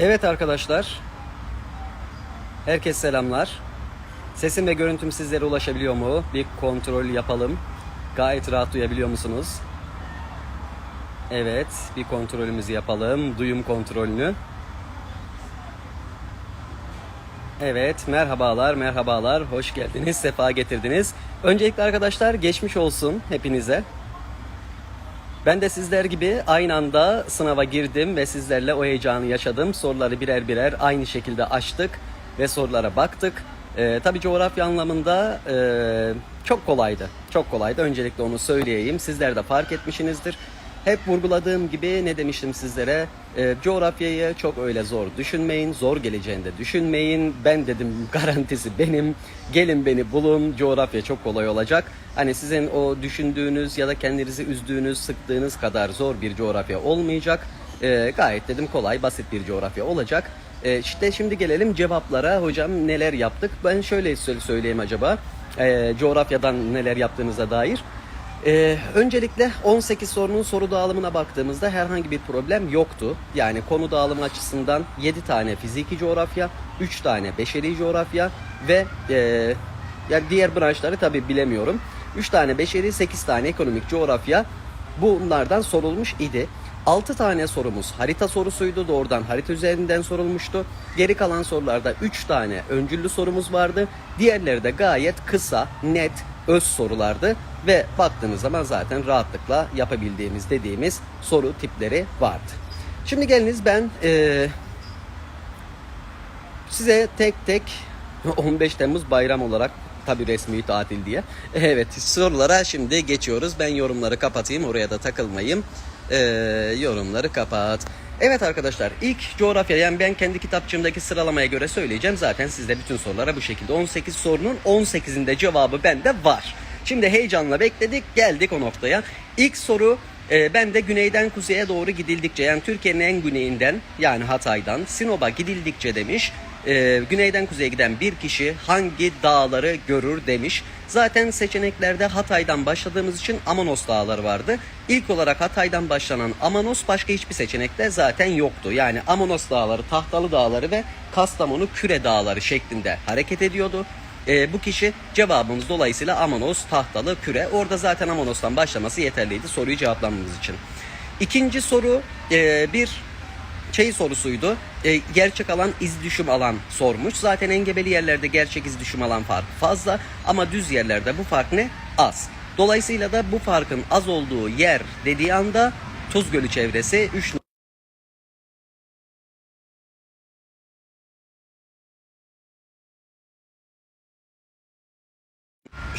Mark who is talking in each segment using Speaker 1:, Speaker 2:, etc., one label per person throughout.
Speaker 1: Evet arkadaşlar. Herkes selamlar. Sesim ve görüntüm sizlere ulaşabiliyor mu? Bir kontrol yapalım. Gayet rahat duyabiliyor musunuz? Evet, bir kontrolümüzü yapalım. Duyum kontrolünü. Evet, merhabalar, merhabalar. Hoş geldiniz, sefa getirdiniz. Öncelikle arkadaşlar geçmiş olsun hepinize. Ben de sizler gibi aynı anda sınava girdim ve sizlerle o heyecanı yaşadım. Soruları birer birer aynı şekilde açtık ve sorulara baktık. Ee, tabii coğrafya anlamında e, çok kolaydı. Çok kolaydı. Öncelikle onu söyleyeyim. Sizler de fark etmişsinizdir. Hep vurguladığım gibi ne demiştim sizlere? Ee, coğrafyayı çok öyle zor düşünmeyin. Zor geleceğini de düşünmeyin. Ben dedim garantisi benim. Gelin beni bulun. Coğrafya çok kolay olacak. Hani sizin o düşündüğünüz ya da kendinizi üzdüğünüz, sıktığınız kadar zor bir coğrafya olmayacak. Ee, gayet dedim kolay, basit bir coğrafya olacak. Ee, işte şimdi gelelim cevaplara. Hocam neler yaptık? Ben şöyle sö- söyleyeyim acaba. Ee, coğrafyadan neler yaptığınıza dair. Ee, öncelikle 18 sorunun soru dağılımına baktığımızda herhangi bir problem yoktu. Yani konu dağılımı açısından 7 tane fiziki coğrafya, 3 tane beşeri coğrafya ve e, yani diğer branşları tabi bilemiyorum. 3 tane beşeri, 8 tane ekonomik coğrafya bunlardan sorulmuş idi. 6 tane sorumuz harita sorusuydu. Doğrudan harita üzerinden sorulmuştu. Geri kalan sorularda 3 tane öncüllü sorumuz vardı. Diğerleri de gayet kısa, net, öz sorulardı ve baktığınız zaman zaten rahatlıkla yapabildiğimiz dediğimiz soru tipleri vardı. Şimdi geliniz ben eee, size tek tek 15 Temmuz bayram olarak tabi resmi tatil diye. Evet sorulara şimdi geçiyoruz. Ben yorumları kapatayım oraya da takılmayayım. Ee, yorumları kapat. Evet arkadaşlar ilk coğrafya yani ben kendi kitapçığımdaki sıralamaya göre söyleyeceğim. Zaten sizde bütün sorulara bu şekilde 18 sorunun 18'inde cevabı bende var. Şimdi heyecanla bekledik geldik o noktaya. İlk soru e, ben de güneyden kuzeye doğru gidildikçe yani Türkiye'nin en güneyinden yani Hatay'dan Sinop'a gidildikçe demiş. e, güneyden kuzeye giden bir kişi hangi dağları görür demiş. Zaten seçeneklerde Hatay'dan başladığımız için Amanos dağları vardı. İlk olarak Hatay'dan başlanan Amanos başka hiçbir seçenekte zaten yoktu. Yani Amanos dağları, Tahtalı dağları ve Kastamonu Küre dağları şeklinde hareket ediyordu. E, bu kişi cevabımız dolayısıyla Amanos, Tahtalı, Küre. Orada zaten Amanos'tan başlaması yeterliydi soruyu cevaplamamız için. İkinci soru e, bir şey sorusuydu. E, gerçek alan iz düşüm alan sormuş. Zaten engebeli yerlerde gerçek iz düşüm alan farkı fazla ama düz yerlerde bu fark ne? Az. Dolayısıyla da bu farkın az olduğu yer dediği anda Tuz Gölü çevresi 3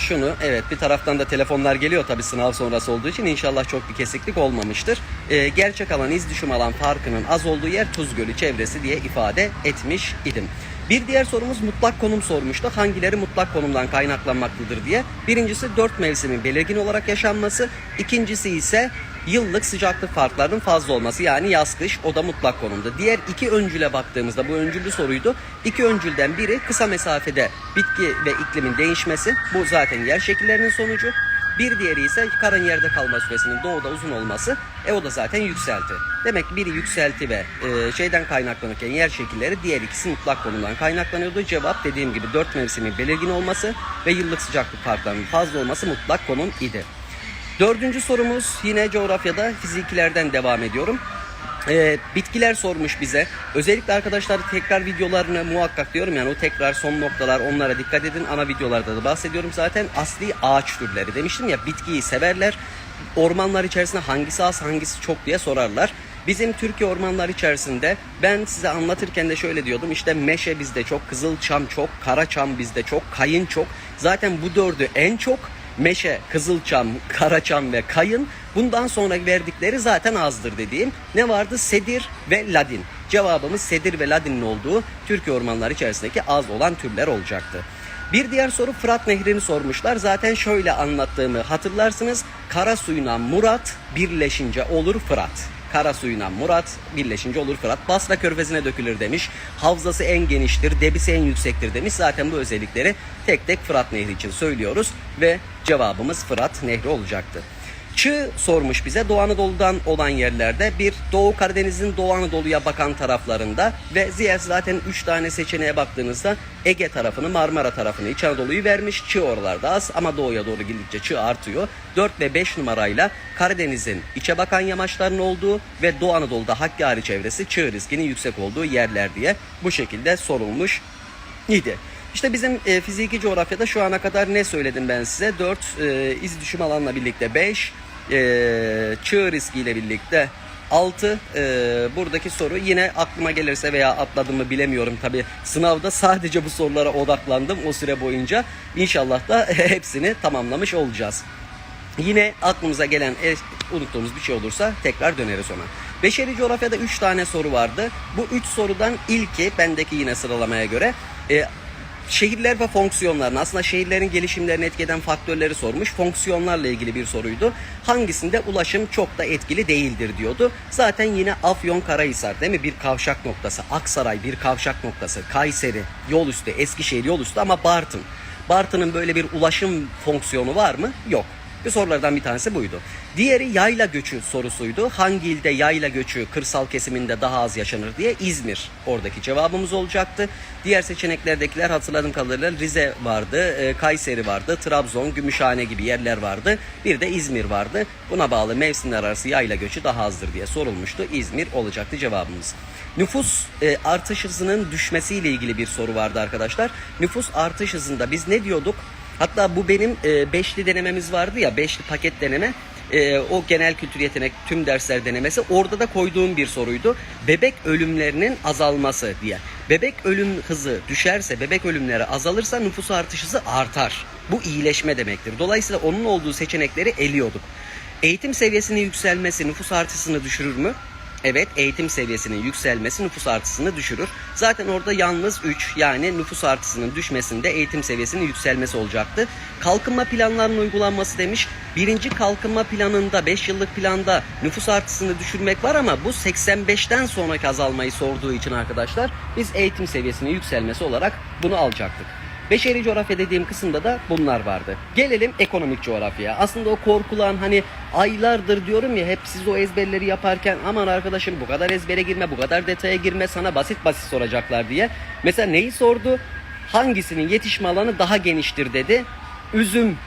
Speaker 1: şunu evet bir taraftan da telefonlar geliyor tabi sınav sonrası olduğu için inşallah çok bir kesiklik olmamıştır. Ee, gerçek alan iz düşüm alan farkının az olduğu yer Tuz Gölü çevresi diye ifade etmiş idim. Bir diğer sorumuz mutlak konum sormuştu. Hangileri mutlak konumdan kaynaklanmaktadır diye. Birincisi dört mevsimin belirgin olarak yaşanması. İkincisi ise yıllık sıcaklık farklarının fazla olması yani yaz kış o da mutlak konumda. Diğer iki öncüle baktığımızda bu öncüllü soruydu. İki öncülden biri kısa mesafede bitki ve iklimin değişmesi. Bu zaten yer şekillerinin sonucu. Bir diğeri ise karın yerde kalma süresinin doğuda uzun olması. E o da zaten yükselti. Demek biri yükselti ve e, şeyden kaynaklanırken yer şekilleri diğer ikisi mutlak konumdan kaynaklanıyordu. Cevap dediğim gibi dört mevsimin belirgin olması ve yıllık sıcaklık farklarının fazla olması mutlak konum idi. Dördüncü sorumuz yine coğrafyada fizikilerden devam ediyorum. Ee, bitkiler sormuş bize. Özellikle arkadaşlar tekrar videolarını muhakkak diyorum yani o tekrar son noktalar onlara dikkat edin. Ana videolarda da bahsediyorum zaten. Asli ağaç türleri demiştim ya bitkiyi severler. Ormanlar içerisinde hangisi az hangisi çok diye sorarlar. Bizim Türkiye ormanlar içerisinde ben size anlatırken de şöyle diyordum işte meşe bizde çok, kızılçam çok, karaçam bizde çok, kayın çok. Zaten bu dördü en çok meşe, kızılçam, karaçam ve kayın bundan sonra verdikleri zaten azdır dediğim. Ne vardı? Sedir ve ladin. Cevabımız sedir ve ladinin olduğu Türkiye ormanları içerisindeki az olan türler olacaktı. Bir diğer soru Fırat Nehri'ni sormuşlar. Zaten şöyle anlattığımı hatırlarsınız. Kara suyuna Murat birleşince olur Fırat. Kara suyuna Murat birleşince olur Fırat. Basra körfezine dökülür demiş. Havzası en geniştir, debisi en yüksektir demiş. Zaten bu özellikleri tek tek Fırat Nehri için söylüyoruz ve cevabımız Fırat Nehri olacaktı. Çığ sormuş bize Doğu Anadolu'dan olan yerlerde bir Doğu Karadeniz'in Doğu Anadolu'ya bakan taraflarında ve diğer zaten 3 tane seçeneğe baktığınızda Ege tarafını Marmara tarafını İç Anadolu'yu vermiş. Çığ oralarda az ama doğuya doğru gidince çığ artıyor. 4 ve 5 numarayla Karadeniz'in içe bakan yamaçlarının olduğu ve Doğu Anadolu'da Hakkari çevresi çığ riskinin yüksek olduğu yerler diye bu şekilde sorulmuş idi. İşte bizim e, fiziki coğrafyada şu ana kadar ne söyledim ben size? 4 e, iz düşüm alanla birlikte 5, e, çığ riskiyle birlikte 6 e, buradaki soru yine aklıma gelirse veya atladığımı bilemiyorum tabi sınavda sadece bu sorulara odaklandım o süre boyunca İnşallah da hepsini tamamlamış olacağız. Yine aklımıza gelen e, unuttuğumuz bir şey olursa tekrar döneriz ona. Beşeri coğrafyada 3 tane soru vardı. Bu 3 sorudan ilki bendeki yine sıralamaya göre e, şehirler ve fonksiyonlarını aslında şehirlerin gelişimlerini etki eden faktörleri sormuş. Fonksiyonlarla ilgili bir soruydu. Hangisinde ulaşım çok da etkili değildir diyordu. Zaten yine Afyon Karahisar değil mi? Bir kavşak noktası. Aksaray bir kavşak noktası. Kayseri yol üstü. Eskişehir yol üstü ama Bartın. Bartın'ın böyle bir ulaşım fonksiyonu var mı? Yok. Bir sorulardan bir tanesi buydu. Diğeri yayla göçü sorusuydu. Hangi ilde yayla göçü kırsal kesiminde daha az yaşanır diye İzmir oradaki cevabımız olacaktı. Diğer seçeneklerdekiler hatırladığım kadarıyla Rize vardı, e, Kayseri vardı, Trabzon, Gümüşhane gibi yerler vardı. Bir de İzmir vardı. Buna bağlı mevsimler arası yayla göçü daha azdır diye sorulmuştu. İzmir olacaktı cevabımız. Nüfus e, artış hızının düşmesiyle ilgili bir soru vardı arkadaşlar. Nüfus artış hızında biz ne diyorduk? Hatta bu benim e, beşli denememiz vardı ya beşli paket deneme. E, o genel kültür yetenek tüm dersler denemesi orada da koyduğum bir soruydu. Bebek ölümlerinin azalması diye. Bebek ölüm hızı düşerse, bebek ölümleri azalırsa nüfus artış hızı artar. Bu iyileşme demektir. Dolayısıyla onun olduğu seçenekleri eliyorduk. Eğitim seviyesinin yükselmesi nüfus artışını düşürür mü? Evet eğitim seviyesinin yükselmesi nüfus artısını düşürür. Zaten orada yalnız 3 yani nüfus artısının düşmesinde eğitim seviyesinin yükselmesi olacaktı. Kalkınma planlarının uygulanması demiş. Birinci kalkınma planında 5 yıllık planda nüfus artısını düşürmek var ama bu 85'ten sonraki azalmayı sorduğu için arkadaşlar biz eğitim seviyesinin yükselmesi olarak bunu alacaktık. Beşeri coğrafya dediğim kısımda da bunlar vardı. Gelelim ekonomik coğrafyaya. Aslında o korkulan hani aylardır diyorum ya hep siz o ezberleri yaparken aman arkadaşım bu kadar ezbere girme, bu kadar detaya girme sana basit basit soracaklar diye. Mesela neyi sordu? Hangisinin yetişme alanı daha geniştir dedi. Üzüm.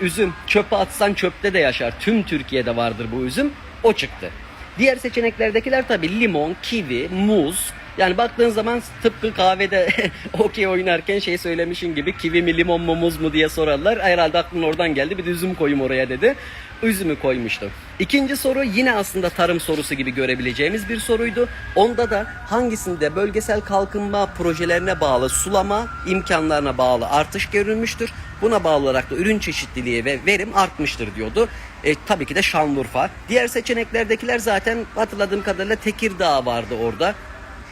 Speaker 1: Üzüm. Çöpe atsan çöpte de yaşar. Tüm Türkiye'de vardır bu üzüm. O çıktı. Diğer seçeneklerdekiler tabii limon, kivi, muz, yani baktığın zaman tıpkı kahvede okey oynarken şey söylemişin gibi kivi mi limon mu muz mu diye sorarlar. Herhalde aklın oradan geldi bir de üzüm koyayım oraya dedi. Üzümü koymuştu. İkinci soru yine aslında tarım sorusu gibi görebileceğimiz bir soruydu. Onda da hangisinde bölgesel kalkınma projelerine bağlı sulama imkanlarına bağlı artış görülmüştür. Buna bağlı olarak da ürün çeşitliliği ve verim artmıştır diyordu. E, tabii ki de Şanlıurfa. Diğer seçeneklerdekiler zaten hatırladığım kadarıyla Tekirdağ vardı orada.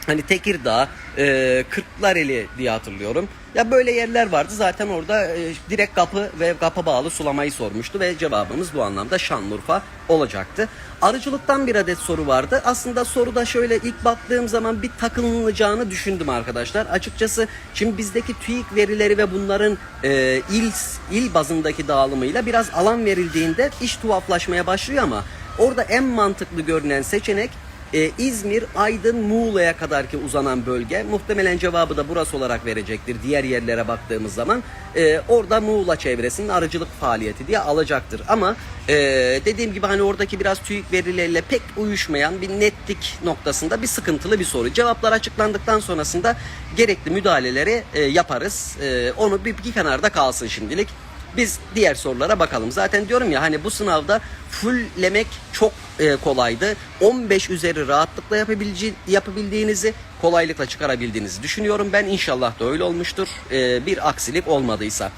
Speaker 1: Hani Tekirdağ, e, Kırklareli diye hatırlıyorum. Ya böyle yerler vardı zaten orada e, direkt kapı ve kapı bağlı sulamayı sormuştu ve cevabımız bu anlamda Şanlıurfa olacaktı. Arıcılıktan bir adet soru vardı. Aslında soruda şöyle ilk baktığım zaman bir takılacağını düşündüm arkadaşlar. Açıkçası şimdi bizdeki TÜİK verileri ve bunların e, il il bazındaki dağılımıyla biraz alan verildiğinde iş tuhaflaşmaya başlıyor ama orada en mantıklı görünen seçenek ee, İzmir, Aydın, Muğla'ya kadar ki uzanan bölge. Muhtemelen cevabı da burası olarak verecektir. Diğer yerlere baktığımız zaman e, orada Muğla çevresinin arıcılık faaliyeti diye alacaktır. Ama e, dediğim gibi hani oradaki biraz TÜİK verileriyle pek uyuşmayan bir netlik noktasında bir sıkıntılı bir soru. Cevaplar açıklandıktan sonrasında gerekli müdahaleleri e, yaparız. E, onu bir, bir kenarda kalsın şimdilik. Biz diğer sorulara bakalım. Zaten diyorum ya hani bu sınavda fulllemek çok e, kolaydı. 15 üzeri rahatlıkla yapabileceği, yapabildiğinizi kolaylıkla çıkarabildiğinizi düşünüyorum. Ben inşallah da öyle olmuştur. E, bir aksilik olmadıysa.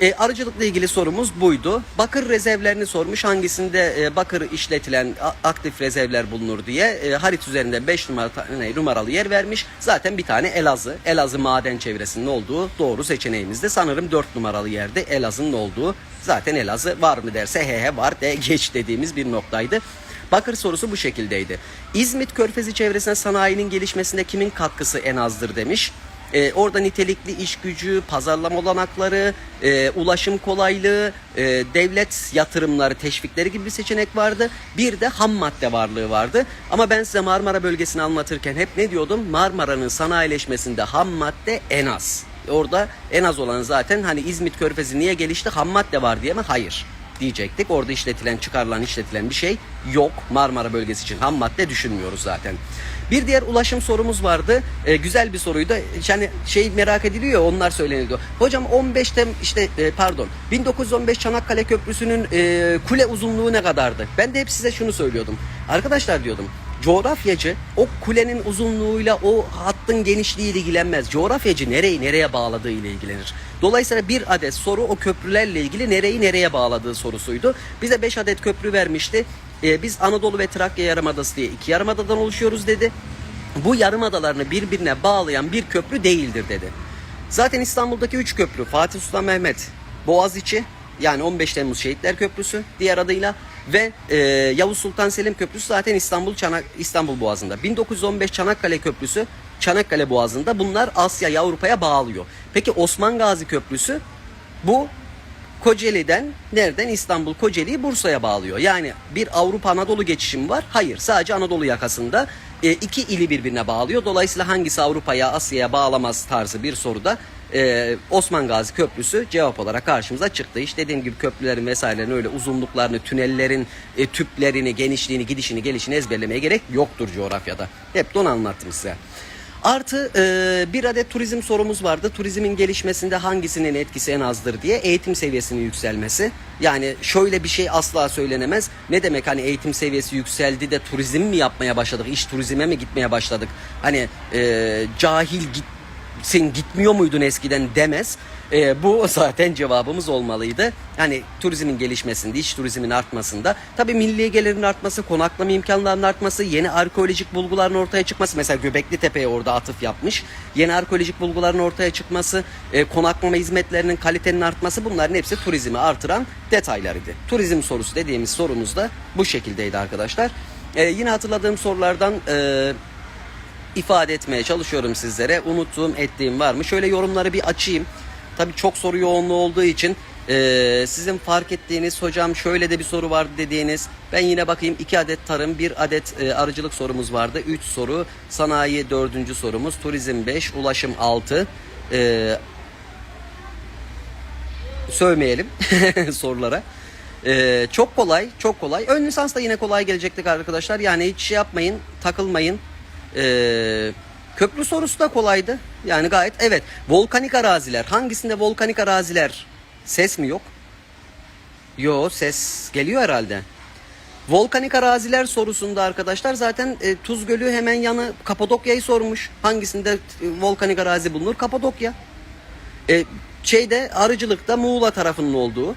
Speaker 1: E, arıcılıkla ilgili sorumuz buydu. Bakır rezervlerini sormuş. Hangisinde e, bakır işletilen aktif rezervler bulunur diye. E, harit üzerinde 5 numara, numaralı yer vermiş. Zaten bir tane Elazığ. Elazığ maden çevresinin olduğu doğru seçeneğimizde. Sanırım 4 numaralı yerde Elazığ'ın olduğu. Zaten Elazığ var mı derse he he var de geç dediğimiz bir noktaydı. Bakır sorusu bu şekildeydi. İzmit Körfezi çevresine sanayinin gelişmesinde kimin katkısı en azdır demiş. E, orada nitelikli iş gücü, pazarlama olanakları, e, ulaşım kolaylığı, e, devlet yatırımları, teşvikleri gibi bir seçenek vardı. Bir de ham madde varlığı vardı. Ama ben size Marmara bölgesini anlatırken hep ne diyordum? Marmara'nın sanayileşmesinde ham madde en az. Orada en az olan zaten hani İzmit Körfezi niye gelişti? Ham madde var diye mi? Hayır diyecektik. Orada işletilen, çıkarılan, işletilen bir şey yok. Marmara bölgesi için ham madde düşünmüyoruz zaten. Bir diğer ulaşım sorumuz vardı. Ee, güzel bir soruydu. Yani şey merak ediliyor, onlar söyleniyordu. Hocam 15 tem işte e, pardon 1915 Çanakkale Köprüsü'nün e, kule uzunluğu ne kadardı? Ben de hep size şunu söylüyordum. Arkadaşlar diyordum coğrafyacı o kulenin uzunluğuyla o hattın genişliğiyle ilgilenmez. Coğrafyacı nereyi nereye bağladığı ile ilgilenir. Dolayısıyla bir adet soru o köprülerle ilgili nereyi nereye bağladığı sorusuydu. Bize 5 adet köprü vermişti. Ee, biz Anadolu ve Trakya Yarımadası diye iki yarımadadan oluşuyoruz dedi. Bu yarımadalarını birbirine bağlayan bir köprü değildir dedi. Zaten İstanbul'daki 3 köprü Fatih Sultan Mehmet, Boğaziçi yani 15 Temmuz Şehitler Köprüsü diğer adıyla ve e, Yavuz Sultan Selim Köprüsü zaten İstanbul Çanak İstanbul Boğazı'nda. 1915 Çanakkale Köprüsü Çanakkale Boğazı'nda. Bunlar Asya Avrupa'ya bağlıyor. Peki Osman Gazi Köprüsü bu Kocaeli'den nereden İstanbul Kocaeli'yi Bursa'ya bağlıyor. Yani bir Avrupa Anadolu geçişim var. Hayır sadece Anadolu yakasında e, iki ili birbirine bağlıyor. Dolayısıyla hangisi Avrupa'ya Asya'ya bağlamaz tarzı bir soruda e, Osman Gazi Köprüsü cevap olarak karşımıza çıktı. İşte dediğim gibi köprülerin vesairelerin öyle uzunluklarını, tünellerin e, tüplerini, genişliğini, gidişini, gelişini ezberlemeye gerek yoktur coğrafyada. Hep de onu anlattım size. Artı e, bir adet turizm sorumuz vardı. Turizmin gelişmesinde hangisinin etkisi en azdır diye eğitim seviyesinin yükselmesi. Yani şöyle bir şey asla söylenemez. Ne demek hani eğitim seviyesi yükseldi de turizm mi yapmaya başladık? İş turizme mi gitmeye başladık? Hani e, cahil git sen gitmiyor muydun eskiden demez. E, bu zaten cevabımız olmalıydı. Yani turizmin gelişmesinde, iç turizmin artmasında. Tabii milli gelirin artması, konaklama imkanlarının artması, yeni arkeolojik bulguların ortaya çıkması. Mesela Göbekli Tepe'ye orada atıf yapmış. Yeni arkeolojik bulguların ortaya çıkması, e, konaklama hizmetlerinin kalitenin artması bunların hepsi turizmi artıran detaylarıydı. Turizm sorusu dediğimiz sorumuz da bu şekildeydi arkadaşlar. E, yine hatırladığım sorulardan... E, ifade etmeye çalışıyorum sizlere. Unuttuğum, ettiğim var mı? Şöyle yorumları bir açayım. Tabii çok soru yoğunluğu olduğu için e, sizin fark ettiğiniz hocam şöyle de bir soru vardı dediğiniz ben yine bakayım iki adet tarım bir adet e, arıcılık sorumuz vardı. Üç soru sanayi dördüncü sorumuz turizm beş ulaşım altı e, sövmeyelim sorulara. Ee, çok kolay, çok kolay. Ön lisans da yine kolay gelecektik arkadaşlar. Yani hiç şey yapmayın, takılmayın. Ee, köprü sorusu da kolaydı. Yani gayet evet. Volkanik araziler. Hangisinde volkanik araziler? Ses mi yok? Yo ses geliyor herhalde. Volkanik araziler sorusunda arkadaşlar zaten e, Tuz Gölü hemen yanı Kapadokya'yı sormuş. Hangisinde e, volkanik arazi bulunur? Kapadokya. E, şeyde arıcılıkta Muğla tarafının olduğu.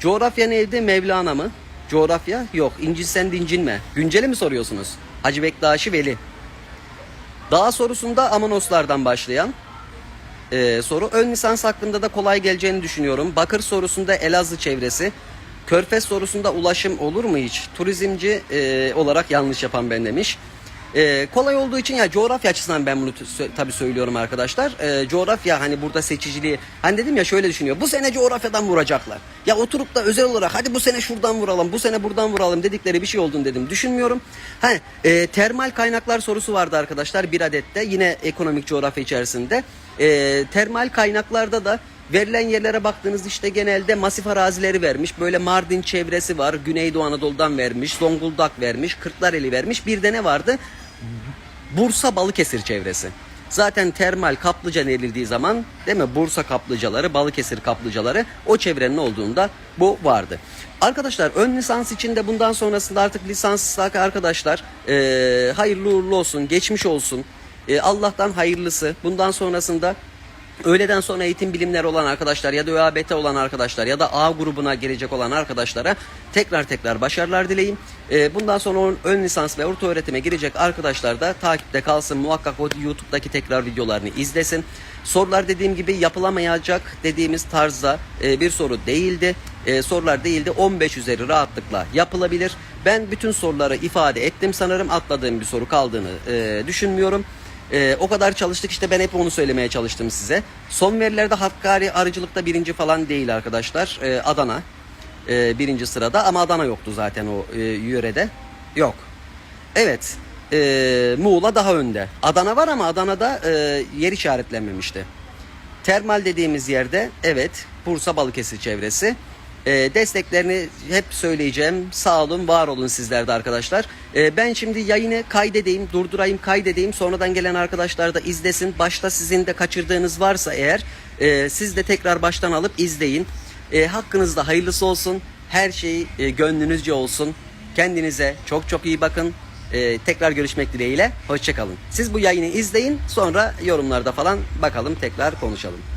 Speaker 1: Coğrafya neydi? Mevlana mı? Coğrafya? Yok. İncinsen dincinme. Günceli mi soruyorsunuz? Hacı Bektaşi Veli. Dağ sorusunda Amanoslardan başlayan e, soru. Ön lisans hakkında da kolay geleceğini düşünüyorum. Bakır sorusunda Elazığ çevresi. Körfez sorusunda ulaşım olur mu hiç? Turizmci e, olarak yanlış yapan ben demiş. E, kolay olduğu için ya coğrafya açısından ben bunu tabii söylüyorum arkadaşlar. E, coğrafya hani burada seçiciliği hani dedim ya şöyle düşünüyor. Bu sene coğrafyadan vuracaklar. Ya oturup da özel olarak hadi bu sene şuradan vuralım, bu sene buradan vuralım dedikleri bir şey olduğunu dedim. Düşünmüyorum. Ha, e, termal kaynaklar sorusu vardı arkadaşlar bir adette yine ekonomik coğrafya içerisinde. E, termal kaynaklarda da Verilen yerlere baktığınız işte genelde masif arazileri vermiş. Böyle Mardin çevresi var. Güneydoğu Anadolu'dan vermiş. Zonguldak vermiş. Kırklareli vermiş. Bir de ne vardı? Bursa Balıkesir çevresi. Zaten termal kaplıca denildiği zaman değil mi? Bursa kaplıcaları, Balıkesir kaplıcaları o çevrenin olduğunda bu vardı. Arkadaşlar ön lisans için de bundan sonrasında artık lisanstaki arkadaşlar eee, hayırlı uğurlu olsun, geçmiş olsun. Eee, Allah'tan hayırlısı. Bundan sonrasında Öğleden sonra eğitim bilimleri olan arkadaşlar ya da ÖABT olan arkadaşlar ya da A grubuna girecek olan arkadaşlara tekrar tekrar başarılar dileyim. Ee, bundan sonra ön lisans ve orta öğretime girecek arkadaşlar da takipte kalsın. Muhakkak o YouTube'daki tekrar videolarını izlesin. Sorular dediğim gibi yapılamayacak dediğimiz tarzda e, bir soru değildi. E, sorular değildi. 15 üzeri rahatlıkla yapılabilir. Ben bütün soruları ifade ettim sanırım. Atladığım bir soru kaldığını e, düşünmüyorum. Ee, o kadar çalıştık işte ben hep onu söylemeye çalıştım size. Son verilerde Hakkari arıcılıkta birinci falan değil arkadaşlar. Ee, Adana e, birinci sırada ama Adana yoktu zaten o e, yörede. Yok. Evet. e, Muğla daha önde. Adana var ama Adana'da e, yer işaretlenmemişti. Termal dediğimiz yerde evet Bursa Balıkesir çevresi. E, desteklerini hep söyleyeceğim. Sağ olun, var olun sizler de arkadaşlar. E, ben şimdi yayını kaydedeyim, durdurayım, kaydedeyim. Sonradan gelen arkadaşlar da izlesin. Başta sizin de kaçırdığınız varsa eğer e, siz de tekrar baştan alıp izleyin. E, hakkınızda hayırlısı olsun. Her şey e, gönlünüzce olsun. Kendinize çok çok iyi bakın. E, tekrar görüşmek dileğiyle. Hoşçakalın. Siz bu yayını izleyin. Sonra yorumlarda falan bakalım tekrar konuşalım.